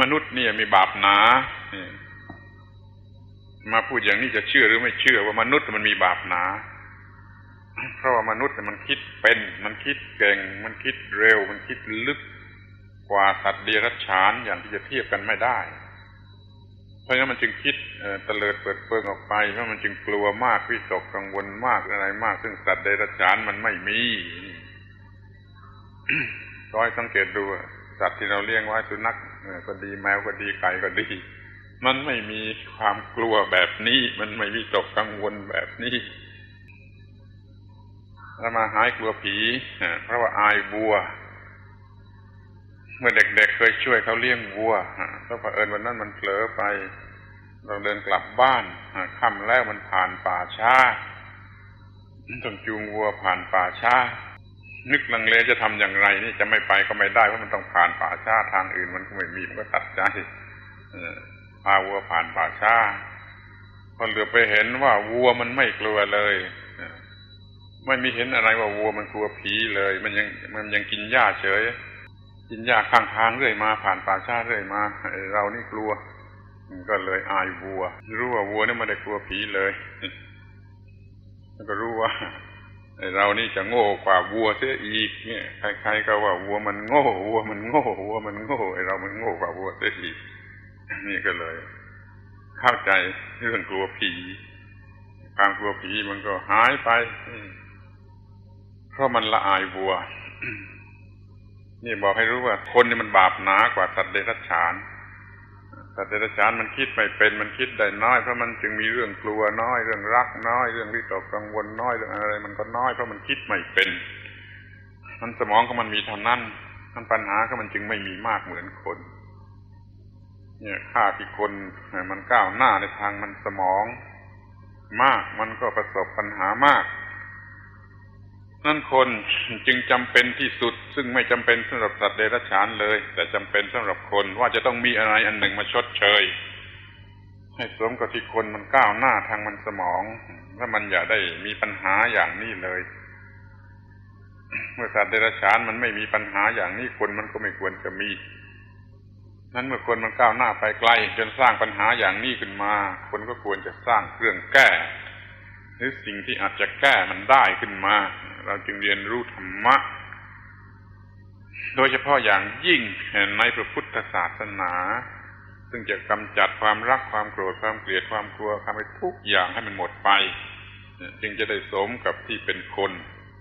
มนุษย์เนี่ยมีบาปหนามาพูดอย่างนี้จะเชื่อหรือไม่เชื่อ ว่ามนุษย์มันมีบาปหนา เพราะว่ามนุษย์เนี่ยมันคิดเป็น มันคิดเก่ง มันคิดเร็ว มันคิดลึกกว่าสัตว์เดรัจฉานอย่างที่จะเทียบกันไม่ได้ เพราะฉะนั้นมันจึงคิดเออเตลิดเปิดเปิงออกไปเพราะมันจึงกลัวมากวิตกกังวลมากอะไรมาก ซึ่งสัตว์เดรัจฉานมันไม่มีร้อยสังเกตดูสัตว์ที่เราเลี้ยงไว้สุนัข ก็ดีแมวก็ดีไก่ก็ดี มันไม่มีความกลัวแบบนี้ มันไม่วิตกกังวลแบบนี้แล้วมาหายกลัวผีเพราะว่าอายวัว เมื่อเด็กๆเคยช่วยเขาเลี้ยงวัวแล้วเผอิญวันนั้นมันเผลอไป เราเดินกลับบ้านค่ำแล้วมันผ่านป่าช้าต้องจูงวัวผ่านป่าช้า นึกลังเลจะทำอย่างไรนี่จะไม่ไปก็ไม่ได้เพราะมันต้องผ่านป่าช้าทางอื่นมันก็ไม่มีมันก็ตัดใจพาวัวผ่านป่าช้าพอเหลือไปเห็นว่าวัวมันไม่กลัวเลยไม่มีเห็นอะไรว่าวัวมันกลัวผีเลย มันยังมันยังกินหญ้าเฉย กินหญ้าข้างทางเรื่อยมาผ่านป่าช้าเรื่อยมาเรานี่กลัวก็เลยอายวัว รู้ว่าวัวนี่ไม่ได้กลัวผีเลยแล้วก็รู้ว่า เรานี่จะโง่กว่าวัวเสียอีกเนี่ยใครๆก็ว่าวัวมันโง่วัวมันโง่วัวมันโง่ไอเรามันโง่กว่าวัวเสียอีกนี่ก็เลย เข้าใจเรื่องกลัวผีความกลัวผีมันก็หายไปเพราะมันละอายวัวนี่บอกให้รู้ว่าคนนี่มันบาปหนากว่าสัตว์เดรัจฉาน สัตว์เดรัจฉานมันคิดไม่เป็นมันคิดได้น้อยเพราะมันจึงมีเรื่องกลัวน้อย เรื่องรักน้อย เรื่องวิตกกังวลน้อยเรื่องอะไร มันก็น้อยเพราะมันคิดไม่เป็นมันสมองของมันมีเท่านั้นมันปัญหาก็มันจึงไม่มีมากเหมือนคน เนี่ยค่าที่คนมันก้าวหน้าในทางมันสมอง มากมันก็ประสบปัญหามาก นั่นคนจึงจำเป็นที่สุด ซึ่งไม่จำเป็นสำหรับสัตว์เดรัจฉานเลย แต่จำเป็นสำหรับคนว่าจะต้องมีอะไรอันหนึ่งมาชดเชย ให้สมกับที่คนมันก้าวหน้าทางมันสมองและมันอย่าได้มีปัญหาอย่างนี้เลย เมื่อสัตว์เดรัจฉานมันไม่มีปัญหาอย่างนี้คนมันก็ไม่ควรจะมีนั้นเมื่อคนมันก้าวหน้าไปไกล จนสร้างปัญหาอย่างนี้ขึ้นมา คนก็ควรจะสร้างเครื่องแก้ หรือสิ่งที่อาจจะแก้มันได้ขึ้นมา เราจึงเรียนรู้ธรรมะ โดยเฉพาะอย่างยิ่งในพระพุทธศาสนา ซึ่งจะกำจัดความรักความโกรธความเกลียดความกลัวความทุกอย่างให้มันหมดไป จึงจะได้สมกับที่เป็นคน